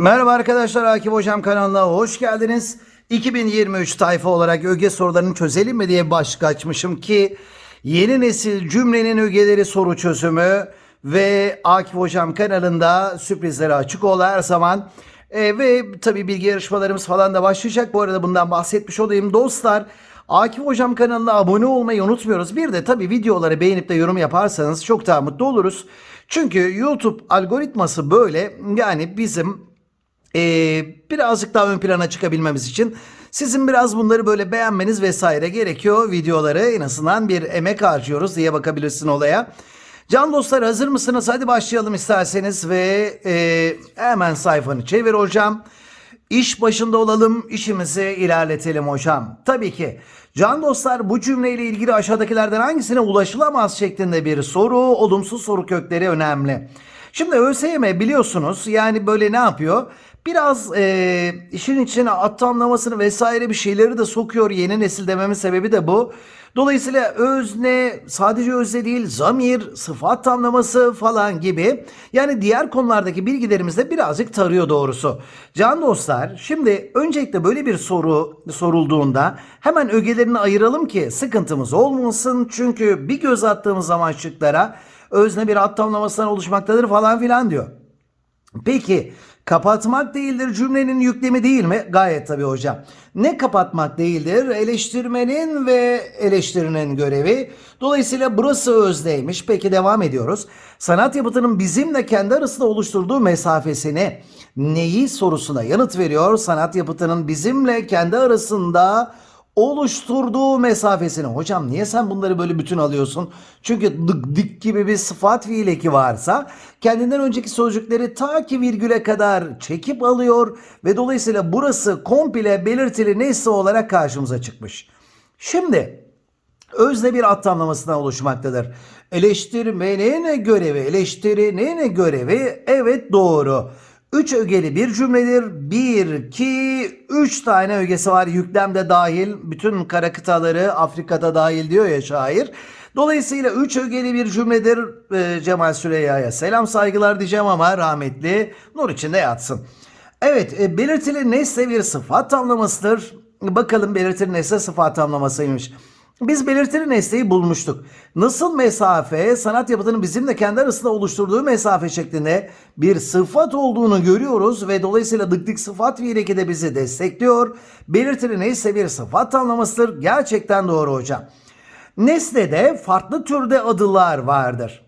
Merhaba arkadaşlar Akif Hocam kanalına hoş geldiniz. 2023 tayfa olarak öge sorularını çözelim mi diye başlık açmışım ki yeni nesil cümlenin ögeleri soru çözümü ve Akif Hocam kanalında sürprizlere açık ol her zaman. E, ve tabii bilgi yarışmalarımız falan da başlayacak. Bu arada bundan bahsetmiş olayım dostlar. Akif Hocam kanalına abone olmayı unutmuyoruz. Bir de tabii videoları beğenip de yorum yaparsanız çok daha mutlu oluruz. Çünkü YouTube algoritması böyle yani bizim ee, birazcık daha ön plana çıkabilmemiz için sizin biraz bunları böyle beğenmeniz vesaire gerekiyor. Videoları en azından bir emek harcıyoruz diye bakabilirsin olaya. Can dostlar hazır mısınız? Hadi başlayalım isterseniz ve e, hemen sayfanı çevir hocam. İş başında olalım, işimizi ilerletelim hocam. Tabii ki. Can dostlar bu cümleyle ilgili aşağıdakilerden hangisine ulaşılamaz şeklinde bir soru, olumsuz soru kökleri önemli. Şimdi ÖSYM biliyorsunuz yani böyle ne yapıyor? Biraz e, işin içine at vesaire bir şeyleri de sokuyor yeni nesil dememin sebebi de bu. Dolayısıyla özne sadece özne değil zamir, sıfat tamlaması falan gibi yani diğer konulardaki bilgilerimiz de birazcık tarıyor doğrusu. Can dostlar şimdi öncelikle böyle bir soru sorulduğunda hemen ögelerini ayıralım ki sıkıntımız olmasın. Çünkü bir göz attığımız zaman şıklara özne bir at tamlamasından oluşmaktadır falan filan diyor. Peki kapatmak değildir cümlenin yüklemi değil mi? Gayet tabii hocam. Ne kapatmak değildir? Eleştirmenin ve eleştirinin görevi. Dolayısıyla burası özdeymiş. Peki devam ediyoruz. Sanat yapıtının bizimle kendi arasında oluşturduğu mesafesini neyi sorusuna yanıt veriyor. Sanat yapıtının bizimle kendi arasında oluşturduğu mesafesini. Hocam niye sen bunları böyle bütün alıyorsun? Çünkü dık dik gibi bir sıfat fiil eki varsa kendinden önceki sözcükleri ta ki virgüle kadar çekip alıyor ve dolayısıyla burası komple belirtili nesne olarak karşımıza çıkmış. Şimdi özne bir at tamlamasından oluşmaktadır. Eleştirmenin görevi, eleştirinin görevi evet doğru. Üç ögeli bir cümledir. Bir, iki, üç tane ögesi var. Yüklem de dahil. Bütün kara kıtaları Afrika'da dahil diyor ya şair. Dolayısıyla üç ögeli bir cümledir. Ee, Cemal Süreyya'ya selam saygılar diyeceğim ama rahmetli nur içinde yatsın. Evet e, belirtili nesne bir sıfat tamlamasıdır. Bakalım belirtili nesne sıfat tamlamasıymış. Biz belirtili nesneyi bulmuştuk. Nasıl mesafe sanat yapıtının bizimle kendi arasında oluşturduğu mesafe şeklinde bir sıfat olduğunu görüyoruz ve dolayısıyla dık dik sıfat fiileki de bizi destekliyor. Belirtili nesne bir sıfat tanımlamasıdır. Gerçekten doğru hocam. Nesnede farklı türde adılar vardır.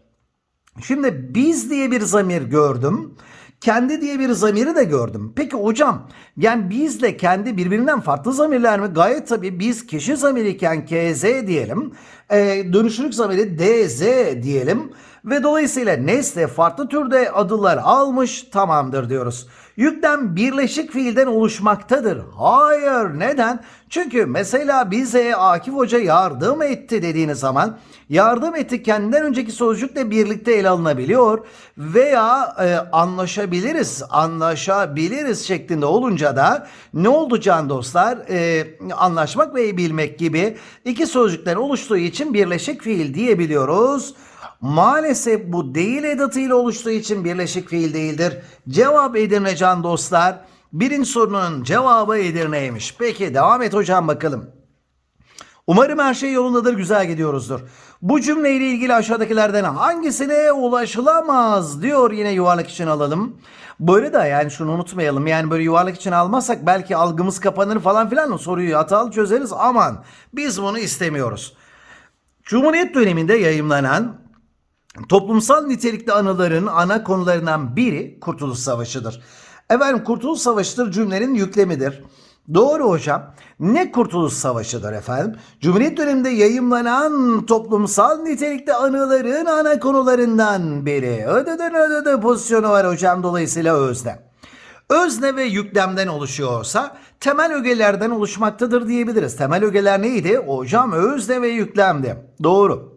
Şimdi biz diye bir zamir gördüm. Kendi diye bir zamiri de gördüm. Peki hocam yani bizle kendi birbirinden farklı zamirler mi? Gayet tabii biz kişi zamiriyken KZ diyelim. E, dönüşlülük zamiri DZ diyelim. Ve dolayısıyla nesne farklı türde adılar almış tamamdır diyoruz. Yüklem birleşik fiilden oluşmaktadır. Hayır neden? Çünkü mesela bize Akif Hoca yardım etti dediğiniz zaman yardım etti kendinden önceki sözcükle birlikte ele alınabiliyor veya e, anlaşabiliriz anlaşabiliriz şeklinde olunca da ne oldu can dostlar e, anlaşmak ve bilmek gibi iki sözcükten oluştuğu için birleşik fiil diyebiliyoruz. Maalesef bu değil edatıyla oluştuğu için birleşik fiil değildir. Cevap Edirne can dostlar. Birinci sorunun cevabı Edirne'ymiş. Peki devam et hocam bakalım. Umarım her şey yolundadır, güzel gidiyoruzdur. Bu cümleyle ilgili aşağıdakilerden hangisine ulaşılamaz diyor yine yuvarlak için alalım. Böyle de yani şunu unutmayalım. Yani böyle yuvarlak için almazsak belki algımız kapanır falan filan soruyu hatalı çözeriz. Aman biz bunu istemiyoruz. Cumhuriyet döneminde yayımlanan Toplumsal nitelikli anıların ana konularından biri Kurtuluş Savaşı'dır. Efendim Kurtuluş Savaşı'dır cümlenin yüklemidir. Doğru hocam. Ne Kurtuluş Savaşı'dır efendim? Cumhuriyet döneminde yayımlanan toplumsal nitelikli anıların ana konularından biri. Ödeden ödede pozisyonu var hocam dolayısıyla özne. Özne ve yüklemden oluşuyorsa temel ögelerden oluşmaktadır diyebiliriz. Temel ögeler neydi? Hocam özne ve yüklemdi. Doğru.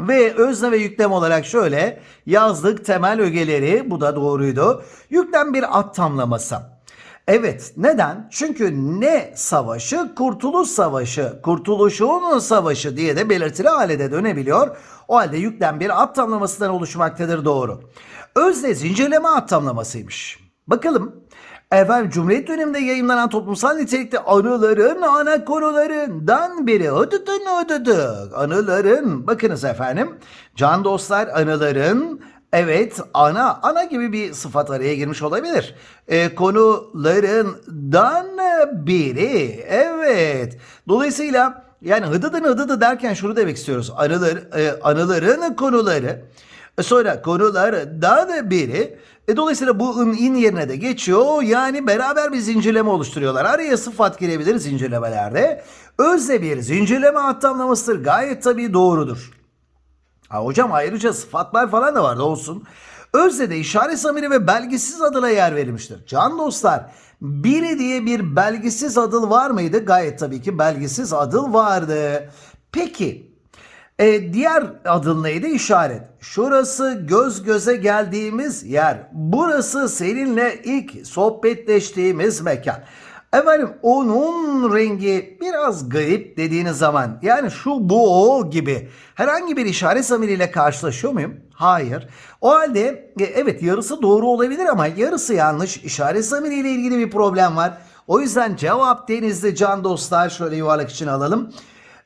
Ve özne ve yüklem olarak şöyle yazdık temel ögeleri bu da doğruydu. Yüklem bir at tamlaması. Evet neden? Çünkü ne savaşı? Kurtuluş savaşı. Kurtuluşun savaşı diye de belirtili hale de dönebiliyor. O halde yüklem bir at tamlamasından oluşmaktadır doğru. Özne zincirleme at tamlamasıymış. Bakalım. Efendim Cumhuriyet döneminde yayınlanan toplumsal nitelikte anıların ana konularından biri. Ödıdın ödıdın. Anıların. Bakınız efendim. Can dostlar anıların Evet ana ana gibi bir sıfat araya girmiş olabilir. E, konularından biri. Evet. Dolayısıyla yani hıdıdın hıdıdı derken şunu demek istiyoruz. Anılar, e, anıların konuları. E, Sonra konulardan biri. E, dolayısıyla bu ın in yerine de geçiyor. Yani beraber bir zincirleme oluşturuyorlar. Araya sıfat girebilir zincirlemelerde. Özde bir zincirleme hattamlamasıdır. Gayet tabii doğrudur. Ha hocam ayrıca sıfatlar falan da vardı olsun. Özde de işaret zamiri ve belgisiz adına yer verilmiştir. Can dostlar biri diye bir belgisiz adıl var mıydı? Gayet tabii ki belgisiz adıl vardı. Peki e, diğer adın neydi? İşaret. Şurası göz göze geldiğimiz yer. Burası seninle ilk sohbetleştiğimiz mekan. Efendim onun rengi biraz garip dediğiniz zaman yani şu bu o gibi herhangi bir işaret zamiriyle karşılaşıyor muyum? Hayır. O halde e, evet yarısı doğru olabilir ama yarısı yanlış. İşaret zamiriyle ilgili bir problem var. O yüzden cevap denizli can dostlar şöyle yuvarlak için alalım.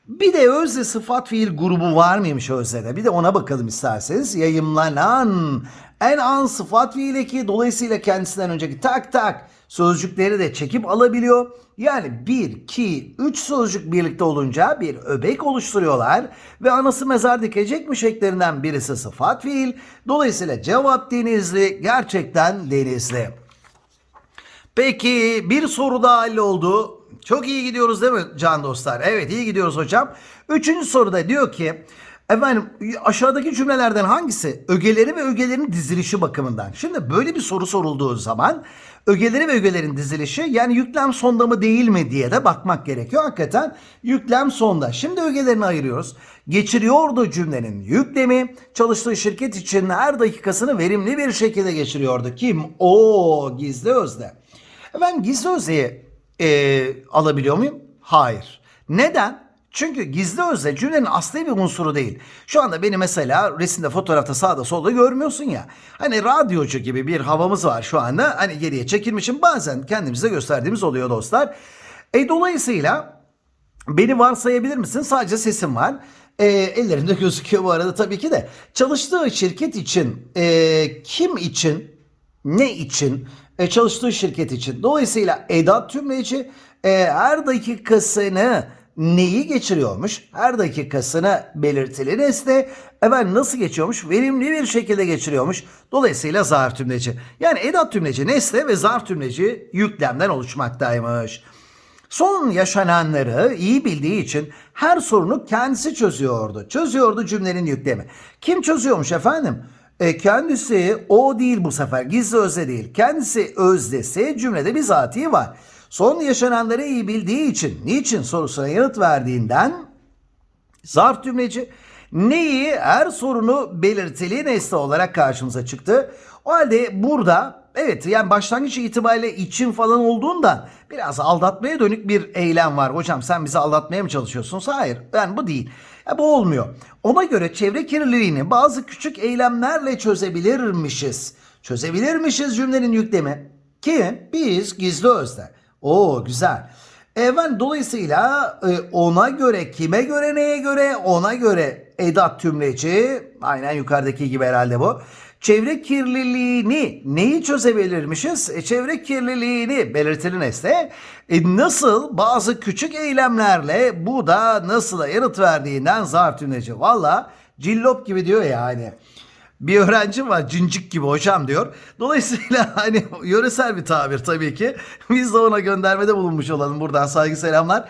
Bir de özne sıfat fiil grubu var mıymış özne'de? Bir de ona bakalım isterseniz. Yayımlanan en an sıfat fiil eki dolayısıyla kendisinden önceki tak tak sözcükleri de çekip alabiliyor. Yani 1, 2, 3 sözcük birlikte olunca bir öbek oluşturuyorlar ve anası mezar dikecekmiş eklerinden birisi sıfat fiil. Dolayısıyla cevap denizli gerçekten denizli. Peki bir soru daha halloldu. Çok iyi gidiyoruz değil mi can dostlar? Evet iyi gidiyoruz hocam. Üçüncü soruda diyor ki efendim aşağıdaki cümlelerden hangisi ögeleri ve ögelerin dizilişi bakımından? Şimdi böyle bir soru sorulduğu zaman ögeleri ve ögelerin dizilişi yani yüklem sonda mı değil mi diye de bakmak gerekiyor. Hakikaten yüklem sonda. Şimdi ögelerini ayırıyoruz. Geçiriyordu cümlenin yüklemi çalıştığı şirket için her dakikasını verimli bir şekilde geçiriyordu. Kim? O gizli özne. Efendim gizli özneyi e, alabiliyor muyum? Hayır. Neden? Çünkü gizli özne cümlenin asli bir unsuru değil. Şu anda beni mesela resimde fotoğrafta sağda solda görmüyorsun ya. Hani radyocu gibi bir havamız var şu anda. Hani geriye çekilmişim bazen kendimize gösterdiğimiz oluyor dostlar. E, dolayısıyla Beni varsayabilir misin? Sadece sesim var. E, ellerimde gözüküyor bu arada tabii ki de. Çalıştığı şirket için, e, kim için, ne için, e, çalıştığı şirket için. Dolayısıyla edat tümleci e, her dakikasını neyi geçiriyormuş? Her dakikasını belirtili nesne efendim nasıl geçiyormuş? Verimli bir şekilde geçiriyormuş. Dolayısıyla zarf tümleci. Yani edat tümleci nesne ve zarf tümleci yüklemden oluşmaktaymış. Son yaşananları iyi bildiği için her sorunu kendisi çözüyordu. Çözüyordu cümlenin yüklemi. Kim çözüyormuş efendim? E, kendisi o değil bu sefer gizli özne değil. Kendisi özdesi cümlede bizatihi var. Son yaşananları iyi bildiği için niçin sorusuna yanıt verdiğinden zarf cümleci neyi her sorunu belirtili nesne olarak karşımıza çıktı. O halde burada evet yani başlangıç itibariyle için falan olduğunda biraz aldatmaya dönük bir eylem var. Hocam sen bizi aldatmaya mı çalışıyorsun? Hayır yani bu değil. Ya bu olmuyor. Ona göre çevre kirliliğini bazı küçük eylemlerle çözebilirmişiz. Çözebilirmişiz cümlenin yüklemi. Ki biz gizli özne. Oo güzel. Evet dolayısıyla e, ona göre kime göre neye göre ona göre edat tümleci aynen yukarıdaki gibi herhalde bu. Çevre kirliliğini neyi çözebilirmişiz? E, çevre kirliliğini belirtili nesne e, nasıl bazı küçük eylemlerle bu da nasıl yanıt verdiğinden zarf tümleci. Valla cillop gibi diyor ya hani. Bir öğrenci var cincik gibi hocam diyor. Dolayısıyla hani yöresel bir tabir tabii ki. Biz de ona göndermede bulunmuş olalım buradan saygı selamlar.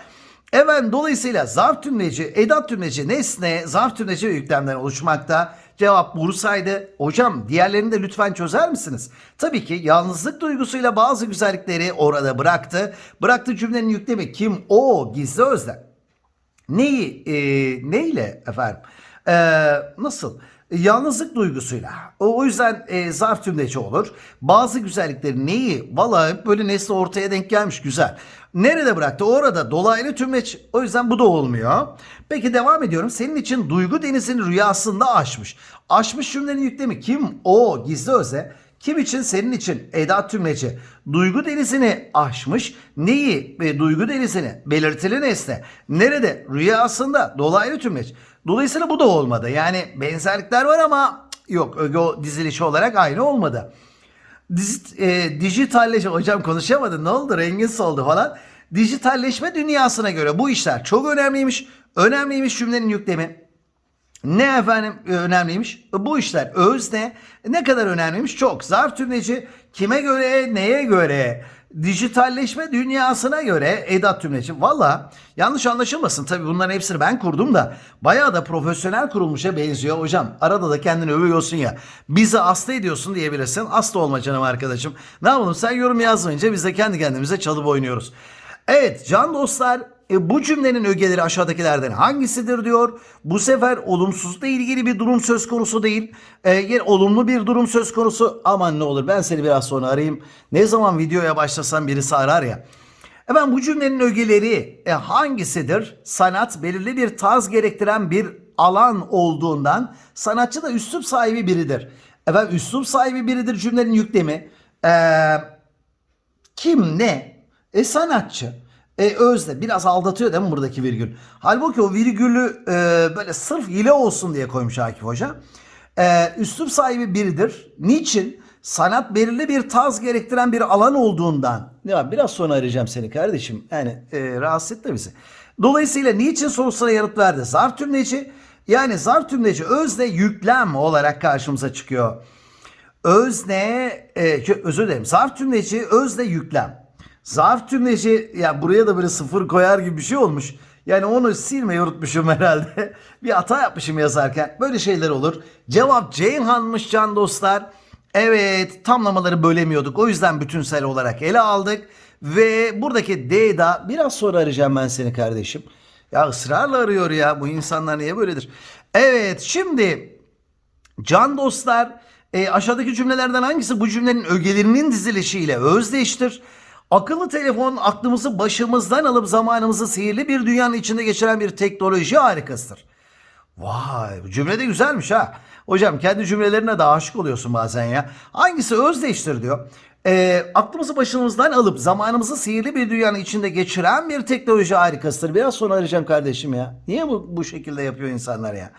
Evet dolayısıyla zarf tümleci, edat tümleci, nesne, zarf tümleci yüklemden oluşmakta. Cevap Bursa'ydı. Hocam diğerlerini de lütfen çözer misiniz? Tabii ki yalnızlık duygusuyla bazı güzellikleri orada bıraktı. Bıraktı cümlenin yüklemi kim? O gizli özlem. Neyi, e, neyle efendim? E, nasıl? Yalnızlık duygusuyla. O, o yüzden e, zarf tümleci olur. Bazı güzellikleri neyi? Vallahi hep böyle nesne ortaya denk gelmiş güzel. Nerede bıraktı? Orada dolaylı tümleç. O yüzden bu da olmuyor. Peki devam ediyorum. Senin için duygu denizini rüyasında aşmış. Aşmış cümlenin yüklemi kim? O gizli öze. Kim için? Senin için. Edat tümleci. Duygu denizini aşmış. Neyi? E, duygu denizini. Belirtili nesne. Nerede? Rüyasında. Dolaylı tümleç. Dolayısıyla bu da olmadı. Yani benzerlikler var ama yok. Öge dizilişi olarak aynı olmadı. Dizi, e, dijitalleşme hocam konuşamadı ne oldu rengin soldu falan. Dijitalleşme dünyasına göre bu işler çok önemliymiş. Önemliymiş cümlenin yüklemi. Ne efendim e, önemliymiş? Bu işler özne ne kadar önemliymiş? Çok. Zarf tümleci kime göre, neye göre? Dijitalleşme dünyasına göre edat tümleci. Valla yanlış anlaşılmasın. Tabii bunların hepsini ben kurdum da bayağı da profesyonel kurulmuşa benziyor. Hocam arada da kendini övüyorsun ya. Bizi hasta ediyorsun diyebilirsin. Hasta olma canım arkadaşım. Ne yapalım sen yorum yazmayınca biz de kendi kendimize çalıp oynuyoruz. Evet can dostlar e, bu cümlenin ögeleri aşağıdakilerden hangisidir diyor. Bu sefer olumsuzlukla ilgili bir durum söz konusu değil. E, yer olumlu bir durum söz konusu. Aman ne olur ben seni biraz sonra arayayım. Ne zaman videoya başlasam birisi arar ya. Efendim bu cümlenin ögeleri e, hangisidir? Sanat belirli bir tarz gerektiren bir alan olduğundan sanatçı da üslup sahibi biridir. Efendim üslup sahibi biridir cümlenin yüklemi. Eee kim ne? E sanatçı. E özne. Biraz aldatıyor değil mi buradaki virgül? Halbuki o virgülü e, böyle sırf hile olsun diye koymuş Akif Hoca. E, üslup sahibi biridir. Niçin? Sanat belirli bir tarz gerektiren bir alan olduğundan. Ya biraz sonra arayacağım seni kardeşim. Yani e, rahatsız etme bizi. Dolayısıyla niçin sorusuna yanıt verdi? Zarf tümleci. Yani zarf tümleci özne yüklem olarak karşımıza çıkıyor. Özne, e, özür dilerim. Zarf tümleci özne yüklem. Zarf tümleci ya buraya da böyle sıfır koyar gibi bir şey olmuş. Yani onu silmeyi unutmuşum herhalde. bir hata yapmışım yazarken. Böyle şeyler olur. Cevap Ceyhan'mış can dostlar. Evet tamlamaları bölemiyorduk. O yüzden bütünsel olarak ele aldık. Ve buradaki D'da biraz sonra arayacağım ben seni kardeşim. Ya ısrarla arıyor ya. Bu insanlar niye böyledir? Evet şimdi Can dostlar e, aşağıdaki cümlelerden hangisi bu cümlenin ögelerinin dizilişiyle özdeştir? Akıllı telefon aklımızı başımızdan alıp zamanımızı sihirli bir dünyanın içinde geçiren bir teknoloji harikasıdır. Vay bu cümle de güzelmiş ha. Hocam kendi cümlelerine de aşık oluyorsun bazen ya. Hangisi özdeştir diyor. E, aklımızı başımızdan alıp zamanımızı sihirli bir dünyanın içinde geçiren bir teknoloji harikasıdır. Biraz sonra arayacağım kardeşim ya. Niye bu, bu şekilde yapıyor insanlar ya?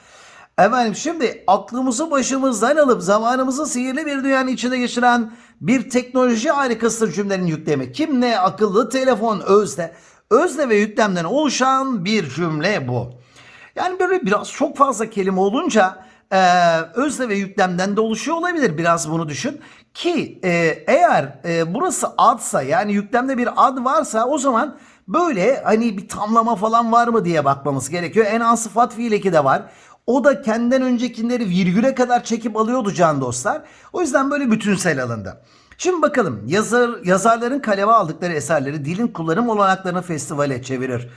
Efendim şimdi aklımızı başımızdan alıp zamanımızı sihirli bir dünyanın içinde geçiren bir teknoloji harikasıdır cümlenin yüklemi. Kim ne akıllı telefon özne. Özne ve yüklemden oluşan bir cümle bu. Yani böyle biraz çok fazla kelime olunca e, özne ve yüklemden de oluşuyor olabilir. Biraz bunu düşün. Ki e, eğer e, burası adsa yani yüklemde bir ad varsa o zaman böyle hani bir tamlama falan var mı diye bakmamız gerekiyor. En az sıfat fiil eki de var. O da kendinden öncekileri virgüle kadar çekip alıyordu can dostlar. O yüzden böyle bütünsel alındı. Şimdi bakalım yazar, yazarların kaleme aldıkları eserleri dilin kullanım olanaklarını festivale çevirir.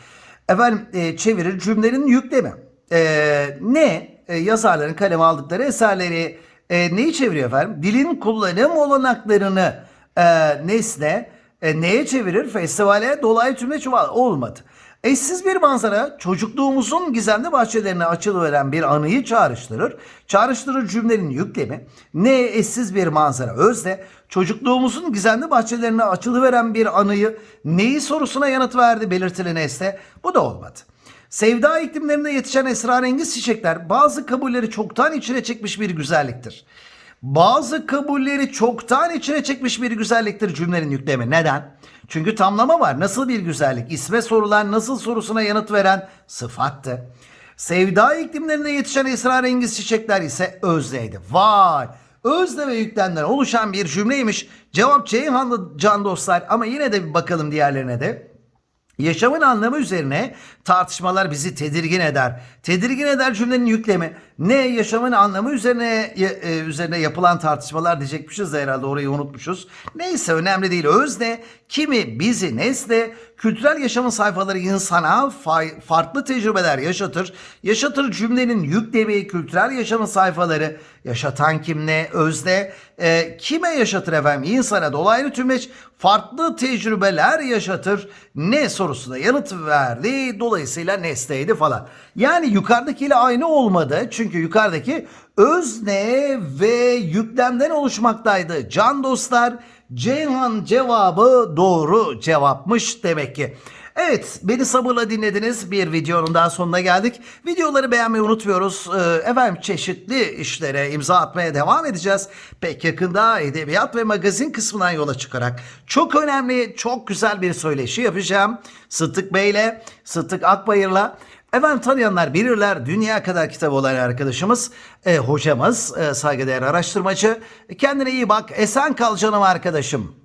Efendim e, çevirir cümlenin yüklemi. E, ne? E, yazarların kaleme aldıkları eserleri e, neyi çeviriyor efendim? Dilin kullanım olanaklarını e, nesne e, neye çevirir? Festivale dolaylı cümle çuval olmadı. Eşsiz bir manzara çocukluğumuzun gizemli bahçelerine açılıveren bir anıyı çağrıştırır. Çağrıştırır cümlenin yüklemi. Ne eşsiz bir manzara özde çocukluğumuzun gizemli bahçelerine açılıveren bir anıyı neyi sorusuna yanıt verdi belirtili nesne. Bu da olmadı. Sevda iklimlerinde yetişen esrarengiz çiçekler bazı kabulleri çoktan içine çekmiş bir güzelliktir. Bazı kabulleri çoktan içine çekmiş bir güzelliktir cümlenin yüklemi. Neden? Çünkü tamlama var. Nasıl bir güzellik? İsme sorulan nasıl sorusuna yanıt veren sıfattı. Sevda iklimlerinde yetişen esrarengiz çiçekler ise özneydi. Vay! Özne ve yüklemden oluşan bir cümleymiş. Cevap Ceyhanlı can dostlar ama yine de bir bakalım diğerlerine de. Yaşamın anlamı üzerine tartışmalar bizi tedirgin eder. Tedirgin eder cümlenin yüklemi. Ne yaşamın anlamı üzerine e, üzerine yapılan tartışmalar diyecekmişiz de herhalde orayı unutmuşuz. Neyse önemli değil. Özne kimi bizi nesne kültürel yaşamın sayfaları insana fay- farklı tecrübeler yaşatır. Yaşatır cümlenin yüklemi kültürel yaşamın sayfaları yaşatan kim ne özne e, kime yaşatır efendim insana dolaylı tümleç farklı tecrübeler yaşatır ne sorusuna yanıt verdi dolayısıyla nesneydi falan. Yani yukarıdakiyle aynı olmadı çünkü yukarıdaki özne ve yüklemden oluşmaktaydı. Can dostlar Ceyhan cevabı doğru cevapmış demek ki. Evet beni sabırla dinlediniz. Bir videonun daha sonuna geldik. Videoları beğenmeyi unutmuyoruz. Ee, efendim çeşitli işlere imza atmaya devam edeceğiz. Pek yakında edebiyat ve magazin kısmından yola çıkarak çok önemli, çok güzel bir söyleşi yapacağım. Sıddık Bey'le, Sıddık Akbayır'la. Efendim tanıyanlar bilirler dünya kadar kitabı olan arkadaşımız, e, hocamız, e, saygıdeğer araştırmacı. Kendine iyi bak, esen kal canım arkadaşım.